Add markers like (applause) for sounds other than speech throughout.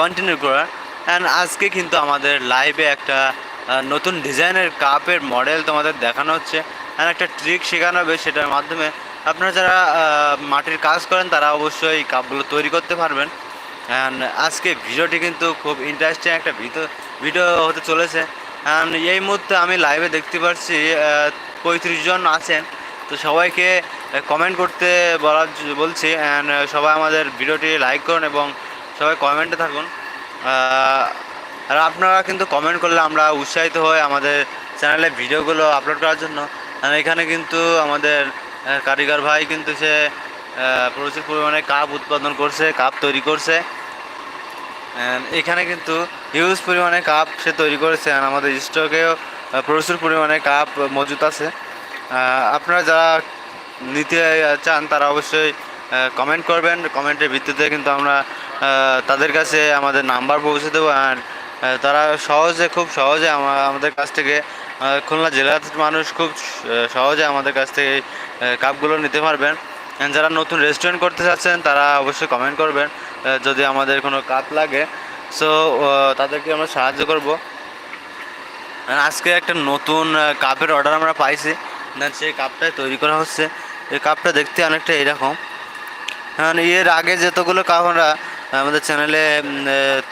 Continue করার and আজকে কিন্তু আমাদের লাইভে একটা নতুন ডিজাইনের কাপের মডেল তোমাদের দেখানো হচ্ছে। অ্যান্ড একটা ট্রিক শেখানো হবে সেটার মাধ্যমে। আপনারা যারা মাটির কাজ করেন, তারা অবশ্যই কাপগুলো তৈরি করতে পারবেন। অ্যান্ড আজকে ভিডিওটি কিন্তু খুব ইন্টারেস্টিং একটা ভিডিও ভিডিও হতে চলেছে। অ্যান্ড এই মুহূর্তে আমি লাইভে দেখতে পাচ্ছি পঁয়ত্রিশ জন আছেন। তো সবাইকে কমেন্ট করতে বলার বলছি। অ্যান্ড সবাই আমাদের ভিডিওটি লাইক করুন এবং সবাই কমেন্টে থাকুন। আর আপনারা কিন্তু কমেন্ট করলে আমরা উৎসাহিত হই আমাদের চ্যানেলে ভিডিওগুলো আপলোড করার জন্য। এখানে কিন্তু আমাদের কারিগর ভাই কিন্তু সে প্রচুর পরিমাণে কাপ উৎপাদন করছে, কাপ তৈরি করছে। এখানে কিন্তু হিউজ পরিমাণে কাপ সে তৈরি করেছে আর আমাদের স্টকেও প্রচুর পরিমাণে কাপ মজুত আছে। আপনারা যারা নিতে চান তারা অবশ্যই কমেন্ট করবেন। কমেন্টের ভিত্তিতে কিন্তু আমরা তাদের কাছে আমাদের নাম্বার পৌঁছে দেবো আহ, তারা সহজে খুব সহজে আমাদের কাছ থেকে খুলনা জেলার মানুষ খুব সহজে আমাদের কাছ থেকে কাপগুলো নিতে পারবেন। যারা নতুন রেস্টুরেন্ট করতে চাচ্ছেন তারা অবশ্যই কমেন্ট করবেন যদি আমাদের কোনো কাপ লাগে। সো তাদেরকে আমরা সাহায্য করব। আজকে একটা নতুন কাপের অর্ডার আমরা পাইছি। সেই কাপটাই তৈরি করা হচ্ছে। এই কাপটা দেখতে অনেকটা এরকম। হ্যাঁ এর আগে যতগুলো কাপ আমরা আমাদের চ্যানেলে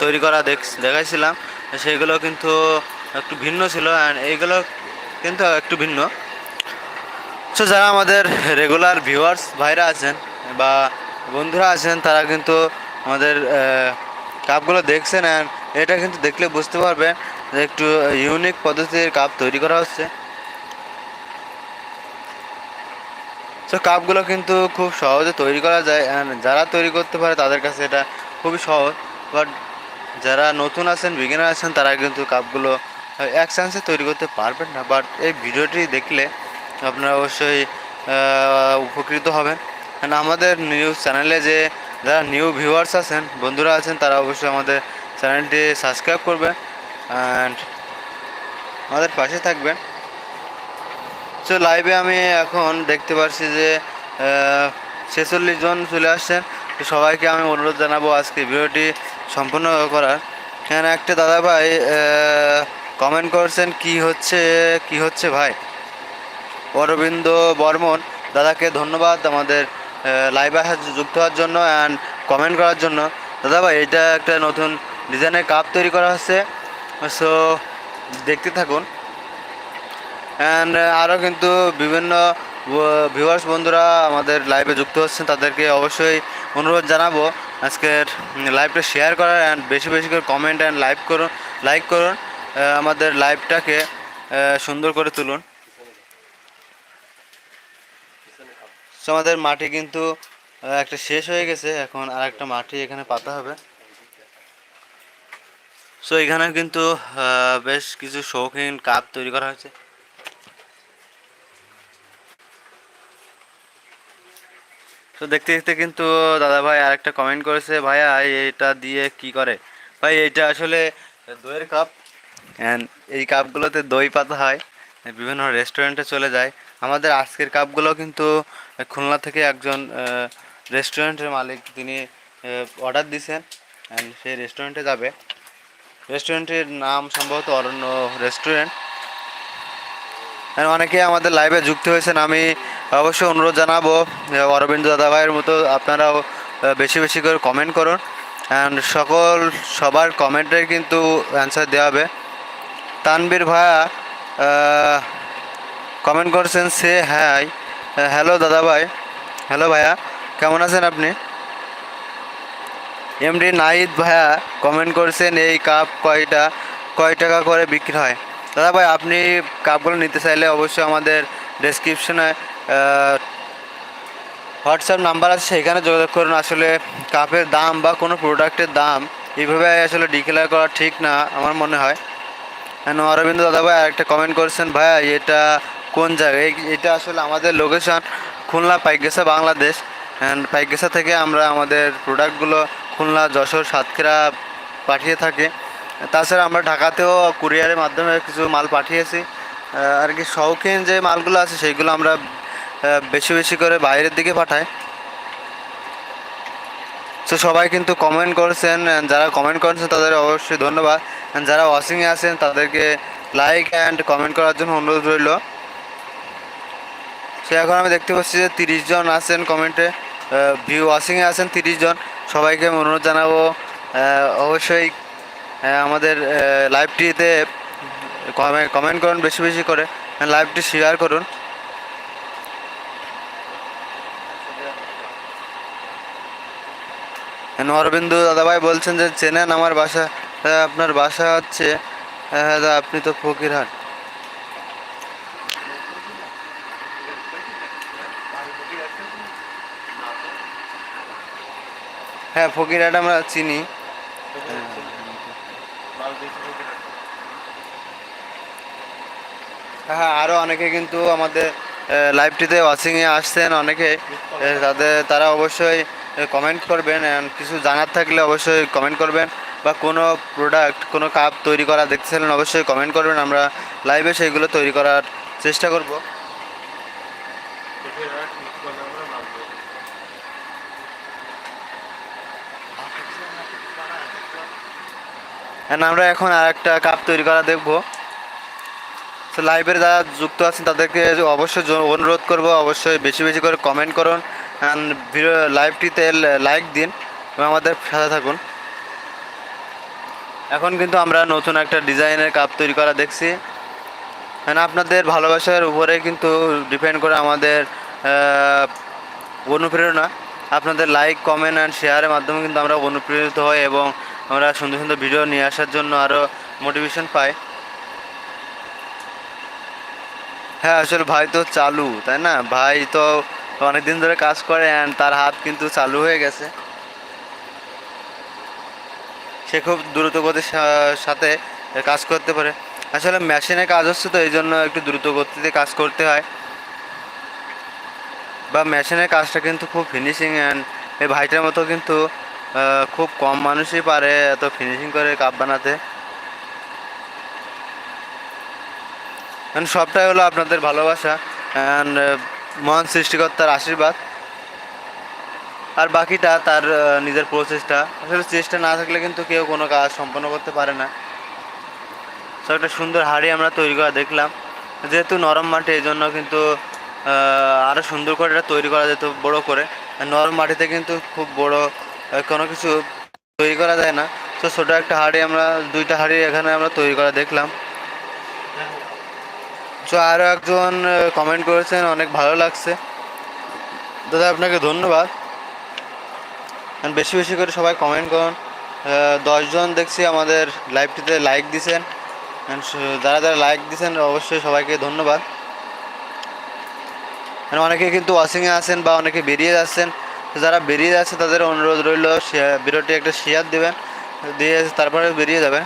তৈরি করা দেখ, দেখাইছিলাম। সেগুলো কিন্তু একটু ভিন্ন ছিল অ্যান্ড এইগুলো কিন্তু একটু ভিন্ন। সো যারা আমাদের রেগুলার ভিউয়ার্স ভাইরা আছেন বা বন্ধুরা আছেন, তারা কিন্তু আমাদের কাপগুলো দেখছেন অ্যান্ড এটা কিন্তু দেখলে বুঝতে পারবে যে একটু ইউনিক পদ্ধতির কাপ তৈরি করা হচ্ছে। সো কাপগুলো কিন্তু খুব সহজে তৈরি করা যায় অ্যান্ড যারা তৈরি করতে পারে, তাদের কাছে এটা খুবই সহজ বাট যারা নতুন আছেন বিগিনার আছেন, তারা কিন্তু কাপগুলো এক চান্সে তৈরি করতে পারবেন না। বাট এই ভিডিওটি দেখলে আপনারা অবশ্যই উপকৃত হবেন। কারণ আমাদের নিউজ চ্যানেলে যে যারা নিউ ভিউয়ার্স আছেন, বন্ধুরা আছেন, তারা অবশ্যই আমাদের চ্যানেলটি সাবস্ক্রাইব করবে। অ্যান্ড আমাদের পাশে থাকবেন। সো লাইভে আমি এখন দেখতে পাচ্ছি যে ছেচল্লিশ জন চলে আসছেন। সবাইকে আমি অনুরোধ জানাব আজকে ভিডিওটি সম্পূর্ণ করার। এখানে একটা দাদা ভাই কমেন্ট করছেন, কি হচ্ছে কি হচ্ছে ভাই? অরবিন্দ বর্মন, দাদাকে ধন্যবাদ আমাদের লাইভে যুক্ত হওয়ার জন্য অ্যান্ড কমেন্ট করার জন্য। দাদা ভাই এটা একটা নতুন ডিজাইনের কাপ তৈরি করা হচ্ছে। সো দেখতে থাকুন। অ্যান্ড আরও কিন্তু বিভিন্ন ভিউয়ার্স বন্ধুরা আমাদের লাইভে যুক্ত হচ্ছেন, তাদেরকে অবশ্যই অনুরোধ জানাব আজকের লাইভটা শেয়ার করার অ্যান্ড বেশি বেশি করে কমেন্ট অ্যান্ড লাইভ করুন লাইক করুন আমাদের লাইভটাকে সুন্দর করে তুলুন। আমাদের মাটি কিন্তু একটা শেষ হয়ে গেছে। এখন আর একটা মাটি এখানে পাতা হবে। সো এখানে কিন্তু বেশ কিছু শৌখিন কাপ তৈরি করা হয়েছে। তো দেখতে দেখতে কিন্তু দাদা ভাই আরেকটা কমেন্ট করেছে, ভাইয়া এটা দিয়ে কি করে? ভাই এটা আসলে দইয়ের কাপ অ্যান্ড এই কাপগুলোতে দই পাতা হয়, বিভিন্ন রেস্টুরেন্টে চলে যায়। আমাদের আজকের কাপগুলো কিন্তু খুলনা থেকে একজন রেস্টুরেন্টের মালিক তিনি অর্ডার দিয়েছেন অ্যান্ড সেই রেস্টুরেন্টে যাবে। রেস্টুরেন্টের নাম সম্ভবত অরণ্য রেস্টুরেন্ট অনেকে আমাদের লাইভে যুক্ত হয়েছেন। আমি অবশ্যই অনুরোধ জানাব অরবিন্দ দাদাভাইয়ের মতো আপনারাও বেশি বেশি করে কমেন্ট করুন। অ্যান্ড সকল, সবার কমেন্টের কিন্তু অ্যান্সার দেওয়া হবে। তানবীর ভাইয়া কমেন্ট করছেন, সে হ্যাঁ হ্যালো দাদাভাই। হ্যালো ভাইয়া, কেমন আছেন আপনি? এমডি নাহিদ ভাইয়া কমেন্ট করছেন, এই কাপ কয়টা, কয় টাকা করে বিক্রি হয়? দাদা ভাই আপনি কাপগুলো নিতে চাইলে অবশ্যই আমাদের ডেসক্রিপশনে হোয়াটসঅ্যাপ নাম্বার আছে, সেখানে যোগাযোগ করুন। আসলে কাপের দাম বা কোনো প্রোডাক্টের দাম এইভাবে আসলে ডিক্লেয়ার করা ঠিক না, আমার মনে হয়। অরবিন্দ দাদা ভাই একটা কমেন্ট করেছেন ভাইয়া এটা কোন জায়গায় এটা আসলে আমাদের লোকেশন খুলনা পাইকগেছা বাংলাদেশ। পাইকগেছা থেকে আমরা আমাদের প্রোডাক্টগুলো খুলনা, যশোর, সাতক্ষীরা পাঠিয়ে থাকি। তাছাড়া আমরা ঢাকাতেও কুরিয়ারের মাধ্যমে কিছু মাল পাঠিয়েছি। আর কি শৌখিন যে মালগুলো আছে সেইগুলো আমরা বেশি বেশি করে বাইরের দিকে পাঠাই। তো সবাই কিন্তু কমেন্ট করেছেন, যারা কমেন্ট করেছেন তাদের অবশ্যই ধন্যবাদ। যারা ওয়াশিংয়ে আছেন তাদেরকে লাইক অ্যান্ড কমেন্ট করার জন্য অনুরোধ রইল। সে এখন আমি দেখতে পাচ্ছি যে তিরিশ জন আছেন কমেন্টে ভিউ ওয়াশিংয়ে আছেন তিরিশ জন। সবাইকে আমি অনুরোধ জানাব অবশ্যই আমাদের লাইভটিতে কমেন্ট করুন বেশি বেশি করে। লাইভটি শেয়ার করুন। অরবিন্দু দাদাভাই বলছেন যে চেনেন আমার বাসা। হ্যাঁ, আপনার বাসা হচ্ছে হ্যাঁ আপনি তো ফকিরহাট। হ্যাঁ ফকিরহাট আমরা চিনি। হ্যাঁ আরও অনেকে কিন্তু আমাদের লাইভটিতে ওয়াচিংয়ে আসছেন অনেকে। তাদের, তারা অবশ্যই কমেন্ট করবেন কিছু জানার থাকলে অবশ্যই কমেন্ট করবেন। বা কোনো প্রোডাক্ট কোনো কাপ তৈরি করা দেখছিলেন অবশ্যই কমেন্ট করবেন। আমরা লাইভে সেইগুলো তৈরি করার চেষ্টা করব। আমরা এখন আর একটা কাপ তৈরি করা দেখব। তো লাইভের যারা যুক্ত আছেন, তাদেরকে অবশ্যই অনুরোধ করব, অবশ্যই বেশি বেশি করে কমেন্ট করুন। অ্যান্ড ভিডিও লাইভটিতে লাইক দিন এবং আমাদের সাথে থাকুন। এখন কিন্তু আমরা নতুন একটা ডিজাইনের কাপ তৈরি করা দেখছি। হ্যাঁ আপনাদের ভালোবাসার উপরে কিন্তু ডিপেন্ড করে আমাদের অনুপ্রেরণা। আপনাদের লাইক কমেন্ট অ্যান্ড শেয়ারের মাধ্যমে কিন্তু আমরা অনুপ্রেরিত হই এবং আমরা সুন্দর সুন্দর ভিডিও নিয়ে আসার জন্য আরও মোটিভেশন পাই। হ্যাঁ আসলে ভাই তো চালু, তাই না? ভাই তো অনেক দিন ধরে কাজ করে অ্যান্ড তার হাত কিন্তু চালু হয়ে গেছে। সে খুব দ্রুত গতির সা- সাথে কাজ করতে পারে। আসলে মেশিনে কাজ হচ্ছে তো এই জন্য একটু দ্রুত গতিতে কাজ করতে হয়। বা মেশিনের কাজটা কিন্তু খুব ফিনিশিং অ্যান্ড এই ভাইটার মতো কিন্তু খুব কম মানুষই পারে এত ফিনিশিং করে কাপ বানাতে। সবটাই হলো আপনাদের ভালোবাসা অ্যান্ড মহান সৃষ্টিকর্তার আশীর্বাদ। আর বাকিটা তার নিজের প্রচেষ্টা। আসলে চেষ্টা না থাকলে কিন্তু কেউ কোনো কাজ সম্পন্ন করতে পারে না। তো একটা সুন্দর হাড়ি আমরা তৈরি করা দেখলাম। যেহেতু নরম মাটি এই জন্য কিন্তু আরও সুন্দর করে এটা তৈরি করা যেত বড় করে। নরম মাটিতে কিন্তু খুব বড় কোনো কিছু তৈরি করা যায় না। তো ছোটো একটা হাড়ি আমরা, দুইটা হাড়ি এখানে আমরা তৈরি করা দেখলাম। তো আরও একজন কমেন্ট করেছেন, অনেক ভালো লাগছে। দাদা, আপনাকে ধন্যবাদ। বেশি বেশি করে সবাই কমেন্ট করুন। দশজন দেখছি আমাদের লাইভটিতে লাইক দিছেন। যারা যারা লাইক দিছেন, অবশ্যই সবাইকে ধন্যবাদ। অনেকে কিন্তু ওয়াশিংয়ে আছেন বা অনেকে বেরিয়ে যাচ্ছেন। যারা বেরিয়ে যাচ্ছে তাদের অনুরোধ রইল ভিডিওটি একটা শেয়ার দেবেন, দিয়ে তারপরে বেরিয়ে যাবেন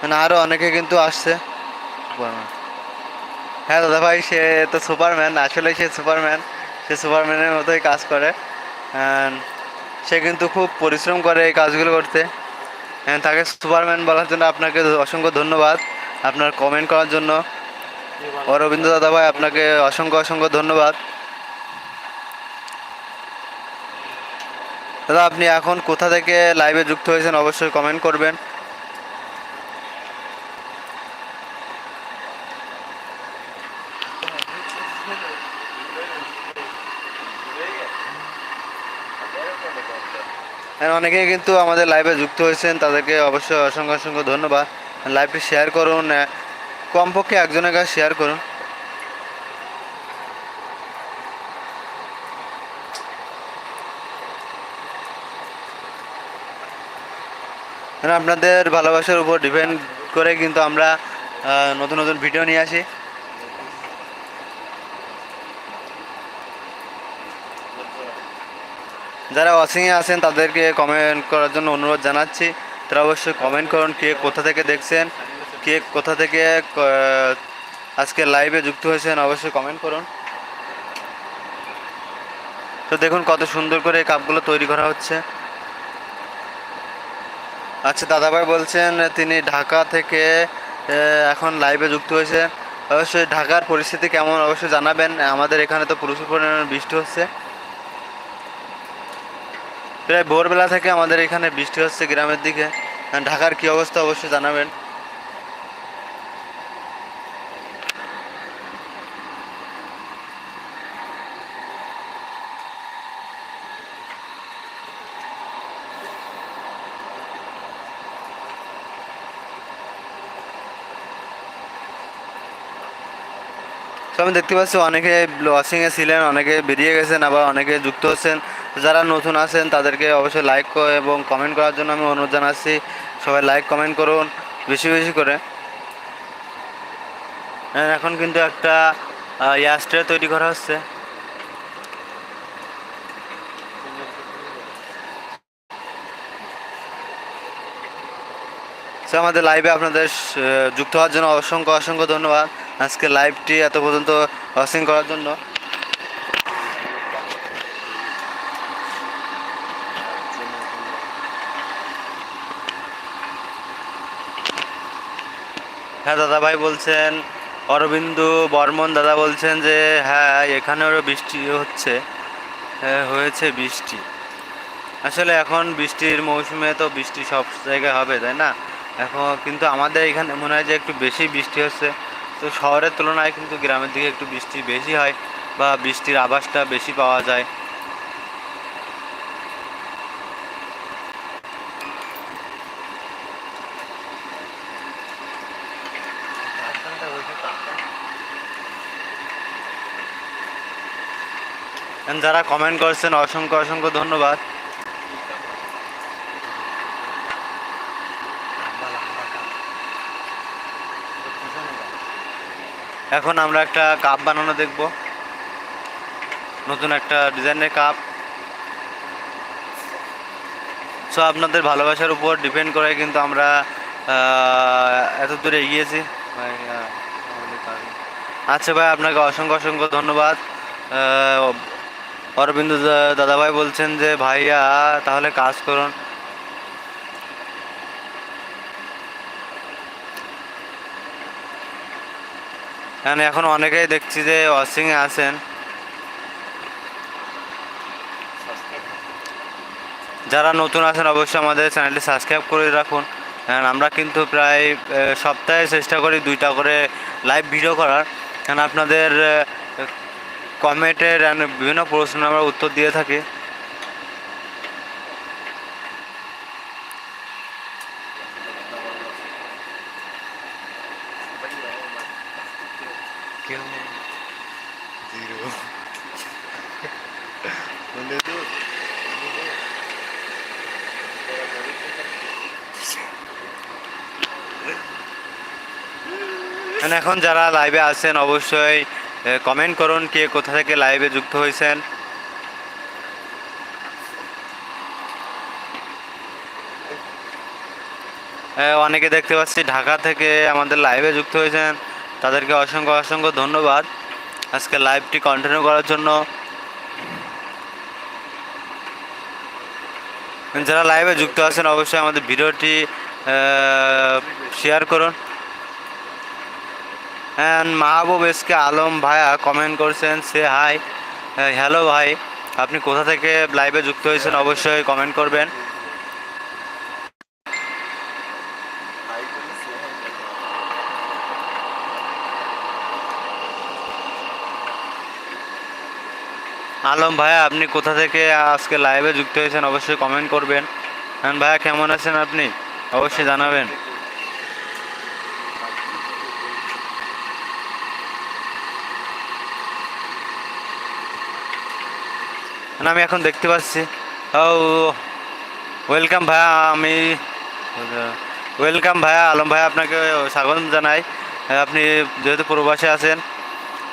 মানে আরও অনেকে কিন্তু আসছে। হ্যাঁ দাদা ভাই, সে তো সুপারম্যান আসলে সে সুপারম্যান। সে সুপারম্যানের মতোই কাজ করে। সে কিন্তু খুব পরিশ্রম করে এই কাজগুলো করতে। তাকে সুপারম্যান বলার জন্য আপনাকে অসংখ্য ধন্যবাদ আপনার কমেন্ট করার জন্য। অরবিন্দ দাদা ভাই, আপনাকে অসংখ্য অসংখ্য ধন্যবাদ। দাদা, আপনি এখন কোথা থেকে লাইভে যুক্ত হয়েছেন অবশ্যই কমেন্ট করবেন। আর অনেকেই কিন্তু আমাদের লাইভে যুক্ত হয়েছেন, তাদেরকে অবশ্যই অসংখ্য অসংখ্য ধন্যবাদ। লাইভটি শেয়ার করুন কমপক্ষে একজনের কাছে শেয়ার করুন। আপনাদের ভালোবাসার উপর ডিপেন্ড করে কিন্তু আমরা নতুন নতুন ভিডিও নিয়ে আসি। যারা ওয়াচিংয়ে আছেন, তাদেরকে কমেন্ট করার জন্য অনুরোধ জানাচ্ছি। তারা অবশ্যই কমেন্ট করুন কে কোথা থেকে দেখছেন, কে কোথা থেকে আজকে লাইভে যুক্ত হয়েছেন, অবশ্যই কমেন্ট করুন। তো দেখুন কত সুন্দর করে এই কাপগুলো তৈরি করা হচ্ছে। আচ্ছা দাদাভাই বলছেন তিনি ঢাকা থেকে এখন লাইভে যুক্ত হয়েছে। অবশ্যই ঢাকার পরিস্থিতি কেমন অবশ্যই জানাবেন। আমাদের এখানে তো প্রচুর পরিমাণে বৃষ্টি হচ্ছে। প্রায় ভোরবেলা থেকে আমাদের এখানে বৃষ্টি হচ্ছে গ্রামের দিকে। ঢাকার কি অবস্থা অবশ্যই জানাবেন। তো আমি দেখতে পাচ্ছি অনেকে লসিংয়ে ছিলেন অনেকে বেরিয়ে গেছেন আবার অনেকে যুক্ত হচ্ছেন। যারা নতুন আছেন তাদেরকে অবশ্যই লাইক এবং কমেন্ট করার জন্য আমি অনুরোধ জানাচ্ছি। সবাই লাইক কমেন্ট করুন বেশি বেশি করে। হ্যাঁ, এখন কিন্তু একটা ইয়াস্ট্রে তৈরি করা হচ্ছে। আমাদের লাইভে আপনাদের যুক্ত হওয়ার জন্য অসংখ্য অসংখ্য ধন্যবাদ। আজকে লাইভটি এত পর্যন্ত ওয়াচিং করার জন্য। হ্যাঁ দাদা ভাই বলছেন অরবিন্দু বর্মন দাদা বলছেন যে হ্যাঁ এখানেও বৃষ্টি হচ্ছে। হ্যাঁ, হয়েছে বৃষ্টি। আসলে এখন বৃষ্টির মৌসুমে তো বৃষ্টি সব জায়গায় হবে তাই না? এখন কিন্তু আমাদের এখানে মনে হয় যে একটু বেশি বৃষ্টি হচ্ছে। তো শহরের তুলনায় কিন্তু গ্রামের দিকে একটু বৃষ্টি বেশি হয় বা বৃষ্টির আভাসটা বেশি পাওয়া যায়। যারা কমেন্ট করছেন, অসংখ্য অসংখ্য ধন্যবাদ। এখন আমরা একটা কাপ বানানো দেখব। নতুন একটা ডিজাইনের কাপ সো আপনাদের ভালোবাসার উপর ডিপেন্ড করে কিন্তু আমরা এত দূরে এগিয়েছি। আচ্ছা ভাই, আপনাকে অসংখ্য অসংখ্য ধন্যবাদ। অরবিন্দ দাদাভাই বলছেন যে, ভাইয়া, তাহলে কাজ করুন। কারণ এখন অনেকেই দেখছি যে ওয়াশিংয়ে আছেন। যারা নতুন আছেন অবশ্যই আমাদের চ্যানেলটি সাবস্ক্রাইব করে রাখুন। কারণ আমরা কিন্তু প্রায় সপ্তাহে চেষ্টা করি দুইটা করে লাইভ ভিডিও করার। কারণ আপনাদের কমেন্টের বিভিন্ন প্রশ্ন আমরা উত্তর দিয়ে থাকি। (laughs) কেউ এখন যারা লাইভে আছেন, অবশ্যই কমেন্ট করুন কে কোথা থেকে লাইভে যুক্ত হয়েছেন। অনেকে দেখতে পাচ্ছি ঢাকা থেকে আমাদের লাইভে যুক্ত হয়েছেন। তাদেরকে অসংখ্য অসংখ্য ধন্যবাদ। আজকে লাইভটি কন্টিনিউ করার জন্য। যারা লাইভে যুক্ত আছেন, অবশ্যই আমাদের ভিডিওটি শেয়ার করুন। অ্যান্ড মাহবুব এসকে আলম ভাইয়া কমেন্ট করছেন সে হাই হ্যালো ভাই, আপনি কোথা থেকে লাইভে যুক্ত হয়েছেন, অবশ্যই কমেন্ট করবেন। আলম ভাইয়া আপনি কোথা থেকে আজকে লাইভে যুক্ত হয়েছেন অবশ্যই কমেন্ট করবেন। হ্যাঁ ভাইয়া কেমন আছেন আপনি? অবশ্যই জানাবেন। না, আমি এখন দেখতে পাচ্ছি। ও ওয়েলকাম ভাইয়া আমি ওয়েলকাম ভাইয়া আলম ভাইয়া আপনাকে স্বাগত জানাই। আপনি যেহেতু প্রবাসে আছেন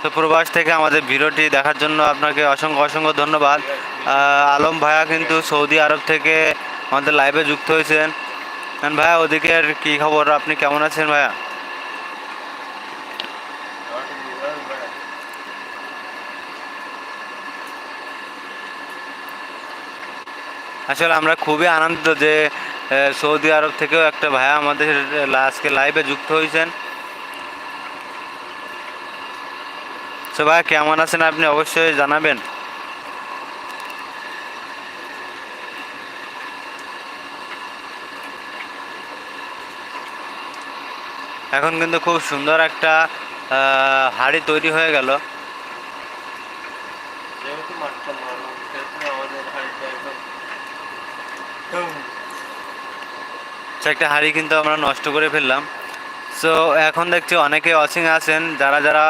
তো থেকে আমাদের ভিডিওটি দেখার জন্য আপনাকে অসংখ্য অসংখ্য ধন্যবাদ। আলম ভাইয়া কিন্তু সৌদি আরব থেকে আমাদের লাইভে যুক্ত হয়েছেন। ভাইয়া, ওদিকের কী খবর? আপনি কেমন আছেন ভাইয়া? আসলে আমরা খুবই আনন্দিত যে সৌদি আরব থেকেও একটা ভাইয়া আমাদের আজকে লাইভে যুক্ত হয়েছেন। সো ভাই কেমন আছেন আপনি অবশ্যই জানাবেন। এখন কিন্তু খুব সুন্দর একটা হাড়ি তৈরি হয়ে গেল। একটা হাড়ি কিন্তু আমরা নষ্ট করে ফেললাম। সো এখন দেখছি অনেকে অসিং আছেন যারা যারা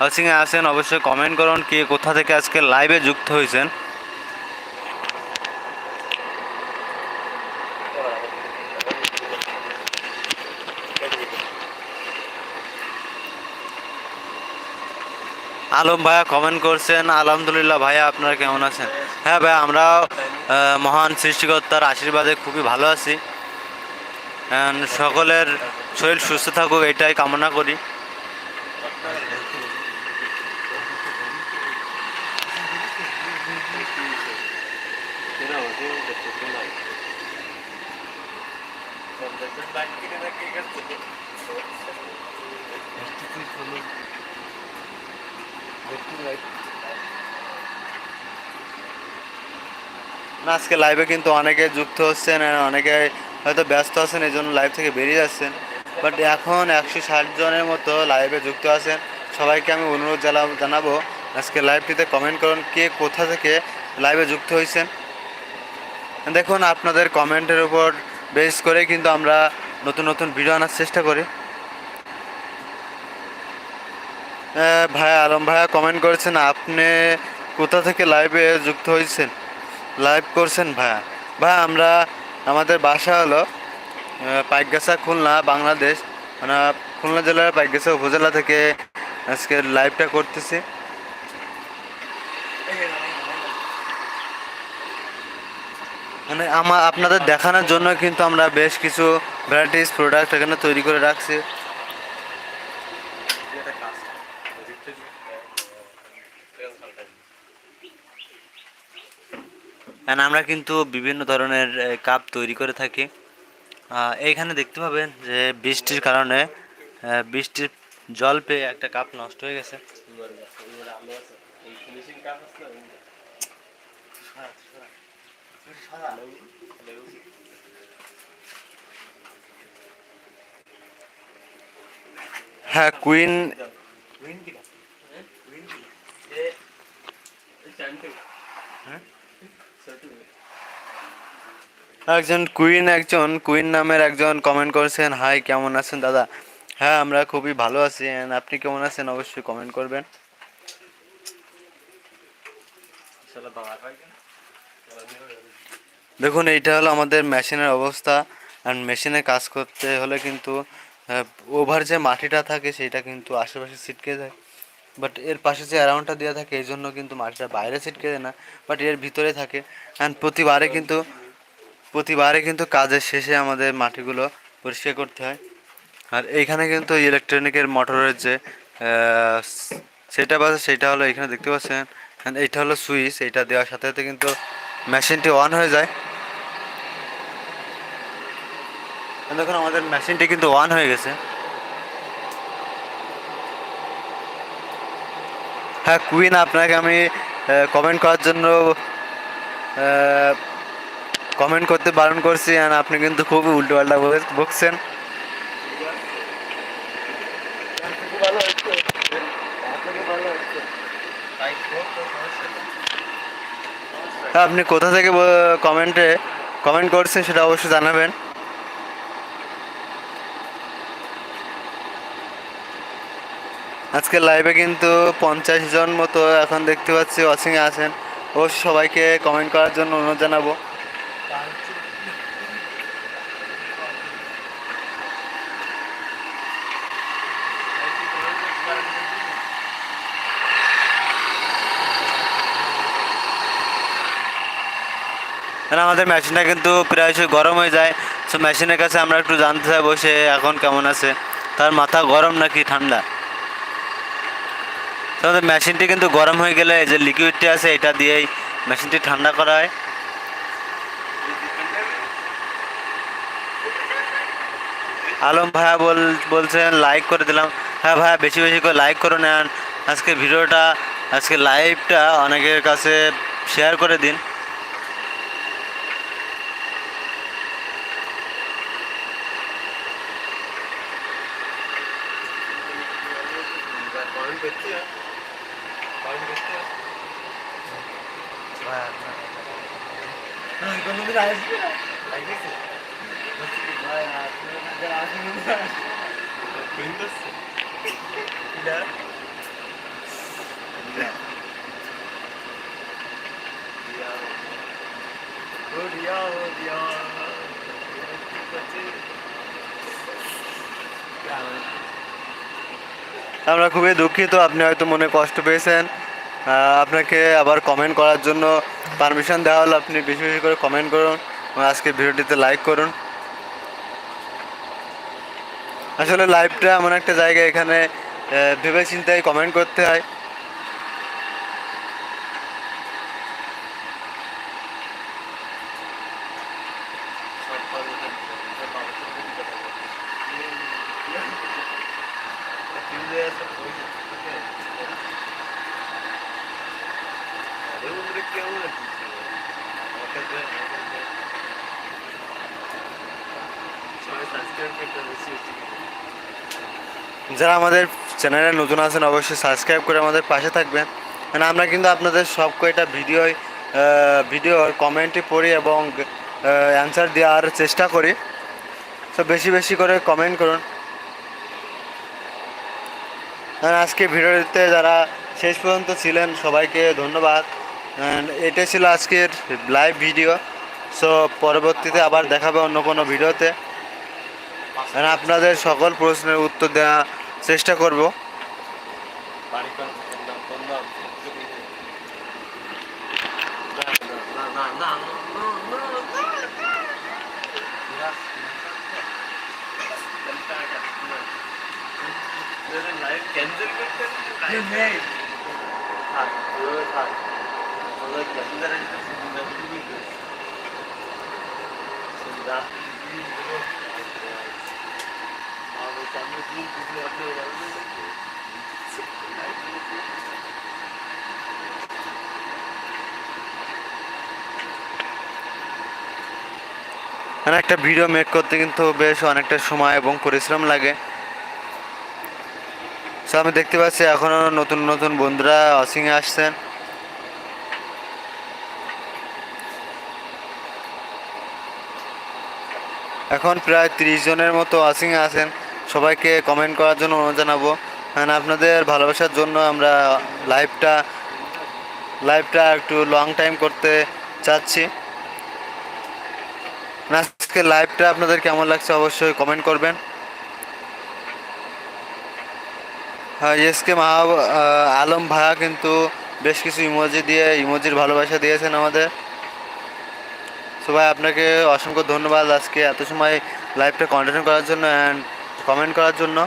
অচিংয়ে আছেন অবশ্যই কমেন্ট করুন কি কোথা থেকে আজকে লাইভে যুক্ত হয়েছেন। আলম ভাইয়া কমেন্ট করছেন আলহামদুলিল্লাহ ভাইয়া আপনারা কেমন আছেন? হ্যাঁ ভাইয়া আমরাও আহ, মহান সৃষ্টিকর্তার আশীর্বাদে খুবই ভালো আছি। সকলের শরীর সুস্থ থাকুক এটাই কামনা করি কেনা হচ্ছে, দেখতে কেনা। পঞ্চাশের লাখ কিনে আজকে লাইভে কিন্তু অনেকে যুক্ত হচ্ছেন অনেকে হয়তো ব্যস্ত আছেন, এই জন্য লাইভ থেকে বেরিয়ে যাচ্ছেন। বাট এখন একশো ষাট জনের মতো লাইভে যুক্ত আছেন। সবাইকে আমি অনুরোধ জানা- জানাব, আজকে লাইভটিতে কমেন্ট করুন কে কোথা থেকে লাইভে যুক্ত হয়েছেন। দেখুন, আপনাদের কমেন্টের উপর বেস করে কিন্তু আমরা নতুন নতুন ভিডিও আনার চেষ্টা করি। আহ, ভাইয়া আলম ভাইয়া কমেন্ট করেছেন আপনি কোথা থেকে লাইভে যুক্ত হয়েছেন? লাইভ করছেন ভাইয়া। ভাইয়া আমরা আমাদের বাসা হলো পাইকগাছা খুলনা বাংলাদেশ। মানে খুলনা জেলার পাইকগাছা উপজেলা থেকে আজকে লাইভটা করতেছি। মানে আমার আপনাদের দেখানোর জন্য কিন্তু আমরা বেশ কিছু ভ্যারাইটিস প্রোডাক্ট এখানে তৈরি করে রাখছি। আমরা কিন্তু বিভিন্ন ধরনের কাপ তৈরি করে থাকি। এইখানে দেখতে পাবেন যে বৃষ্টির কারণে বৃষ্টির জল পেয়ে একটা কাপ নষ্ট হয়ে গেছে এবার দেখো, এবার আলো আছে। এই finishing কাজ আছে না, এই- সরা, সরা। সরা, লেবু, লেবু। হ্যাঁ কুইন Green কিনা? হ্যাঁ? Green কিনা? এ, এই চানটে। হ্যাঁ? একজন কুইন একজন কুইন নামের একজন কমেন্ট করেছেন হাই কেমন আছেন দাদা হ্যাঁ আমরা খুবই ভালো আছি আপনি কেমন আছেন অবশ্যই কমেন্ট করবেন শালা বাবা কয় কেন? শালা দিয়ে হবে। দেখুন, এইটা হলো আমাদের মেশিনের অবস্থা। আর মেশিনে কাজ করতে হলে কিন্তু ওভার যে মাটিটা থাকে সেটা কিন্তু আশেপাশে ছিটকে যায়। বাট এর পাশে যে অ্যারাউন্ডটা দেওয়া থাকে, এই জন্য কিন্তু মাটিটা বাইরে ছিটকে যায় না। বাট এর ভিতরে থাকে। অ্যান্ড প্রতিবারে কিন্তু প্রতিবারে কিন্তু কাজের শেষে আমাদের মাটিগুলো পরিষ্কার করতে হয়। আর এইখানে কিন্তু ইলেকট্রনিকের মোটরের যে সেটা আছে সেটা হলো এখানে দেখতে পাচ্ছেন। এইটা হলো সুইচ, এইটা দেওয়ার সাথে সাথে কিন্তু মেশিনটি অন হয়ে যায়। দেখুন আমাদের মেশিনটি কিন্তু ওয়ান হয়ে গেছে। হ্যাঁ কুইন আপনাকে আমি কমেন্ট করার জন্য কমেন্ট করতে বারণ করছি অ্যান্ড আপনি কিন্তু খুবই উল্টো পাল্টা বকছেন। হ্যাঁ, আপনি কোথা থেকে কমেন্টে কমেন্ট করছেন সেটা অবশ্যই জানাবেন। আজকে লাইভে কিন্তু পঞ্চাশ জন মতো এখন দেখতে পাচ্ছি ওয়াচিংয়ে আছেন। অবশ্যই সবাইকে কমেন্ট করার জন্য অনুরোধ জানাব। আমাদের মেশিনটা কিন্তু প্রায়শই গরম হয়ে যায়। সো মেশিনের কাছে আমরা একটু জানতে চাই বসে এখন কেমন আছে। তার মাথা গরম নাকি ঠান্ডা? তো আমাদের মেশিনটি কিন্তু গরম হয়ে গেলে যে লিকুইডটি আছে, এটা দিয়েই মেশিনটি ঠান্ডা করা হয় আলম ভাইয়া বল, বলছেন লাইক করে দিলাম। হ্যাঁ ভাইয়া, বেশি বেশি করে লাইক করে নেন। আজকে ভিডিওটা, আজকে লাইভটা অনেকের কাছে শেয়ার করে দিন। কমেন্ট করছি কমেন্ট করছি ভাই আপনার কোনদিন আসবে আসবে ভাই আপনার আসবে না বিন্দাস ইলা ইলা ইয়া ও রিয়া ও রিয়া আমরা খুবই দুঃখিত, আপনি হয়তো মনে কষ্ট পেয়েছেন। আপনাকে আবার কমেন্ট করার জন্য পারমিশন দেওয়া হলো, আপনি বেশি বেশি করে কমেন্ট করুন আজকে ভিডিওটিতে লাইক করুন। আসলে লাইভটা এমন একটা জায়গা এখানে ভেবে চিন্তায় কমেন্ট করতে হয়। যারা আমাদের চ্যানেলে নতুন আছেন, অবশ্যই সাবস্ক্রাইব করে আমাদের পাশে থাকবেন। মানে আমরা কিন্তু আপনাদের সব কয়টা ভিডিও ভিডিওর কমেন্টে পড়ি এবং অ্যান্সার দেওয়ার চেষ্টা করি। তো বেশি বেশি করে কমেন্ট করুন। আজকে ভিডিওতে যারা শেষ পর্যন্ত ছিলেন, সবাইকে ধন্যবাদ। এটাই ছিল আজকের লাইভ ভিডিও সো পরবর্তীতে আবার দেখাবে অন্য কোনো ভিডিওতে। আপনাদের সকল প্রশ্নের উত্তর দেওয়ার চেষ্টা করব ক্যান্সেল করতে নেই থাক ওই থাক ওই ক্যান্সেল সুন্দর আমার সামনে দিয়ে কিছু আপনি একটা ভিডিও মেক করতে কিন্তু বেশ অনেকটা সময় এবং পরিশ্রম লাগে। সো আমি দেখতে পাচ্ছি এখনও নতুন নতুন বন্ধুরা অসিংয়ে আসছেন। এখন প্রায় তিরিশ জনের মতো অসিংয়ে আছেন। সবাইকে কমেন্ট করার জন্য অনুরোধ জানাব। And আপনাদের ভালোবাসার জন্য আমরা লাইভটা লাইভটা একটু লং টাইম করতে চাচ্ছি। আজকে লাইভটা আপনাদের কেমন লাগছে অবশ্যই কমেন্ট করবেন। হ্যাঁ এসকে মাহা আহ, আলম ভাইয়া কিন্তু বেশ কিছু ইমোজি দিয়ে ইমোজির ভালোবাসা দিয়েছেন আমাদের। সবাই আপনাকে অসংখ্য ধন্যবাদ আজকে এত সময় লাইভটা কন্টিনিউ করার জন্য। অ্যান্ড কমেন্ট করার জন্য।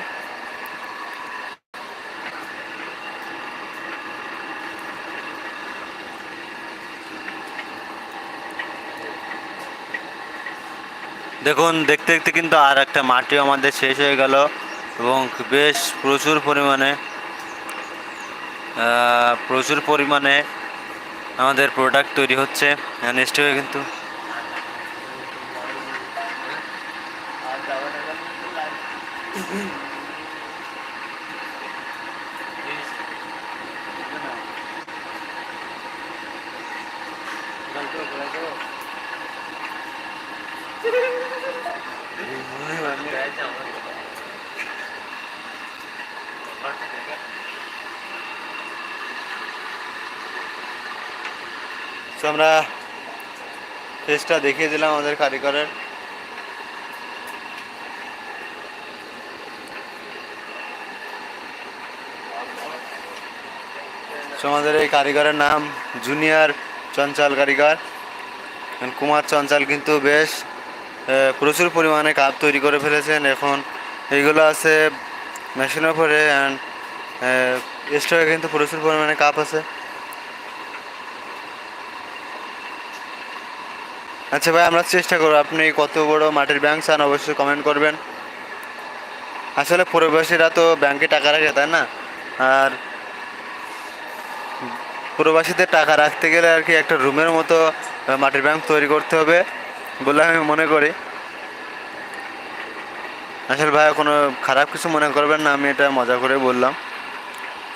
দেখুন, দেখতে দেখতে কিন্তু আর একটা মাটি আমাদের শেষ হয়ে গেল এবং বেশ প্রচুর পরিমাণে প্রচুর পরিমাণে আমাদের প্রোডাক্ট তৈরি হচ্ছে। হয়ে কিন্তু। আমরা ফেসটা দেখিয়ে দিলাম আমাদের কারিগরের। আমাদের এই কারিগরের নাম জুনিয়র চঞ্চল কারিগর। কুমার চঞ্চল কিন্তু বেশ প্রচুর পরিমাণে কাপ তৈরি করে ফেলেছেন। এখন এইগুলো আছে মেশিনের উপরে অ্যান্ড স্টকে কিন্তু প্রচুর পরিমাণে কাপ আছে। আচ্ছা ভাই, আমরা চেষ্টা করব। আপনি কত বড় মাটির ব্যাংক চান অবশ্যই কমেন্ট করবেন। আসলে প্রবাসীরা তো ব্যাংকে টাকা রাখে, তাই না? আর প্রবাসীদের টাকা রাখতে গেলে আর কি একটা রুমের মতো মাটির ব্যাংক তৈরি করতে হবে। বলে আমি মনে করি। আসলে ভাই কোনো খারাপ কিছু মনে করবেন না, আমি এটা মজা করে বললাম।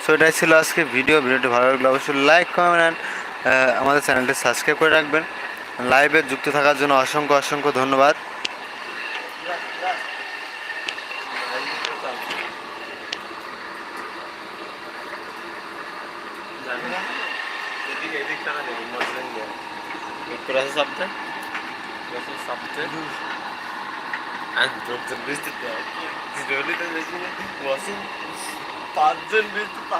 সো এটাই ছিল আজকে ভিডিও ভিডিওটি ভালো লাগলে অবশ্যই লাইক কমেন্ট আমাদের চ্যানেলটি সাবস্ক্রাইব করে রাখবেন। লাইভে যুক্ত থাকার জন্য অসংখ্য অসংখ্য ধন্যবাদ জানি না এদিকে এদিক টাকা নেই মজলিং নিয়ে Burası saptı. Burası saptı. Doktor biz de Siz öyle de şimdi basın. Patlıcan biz de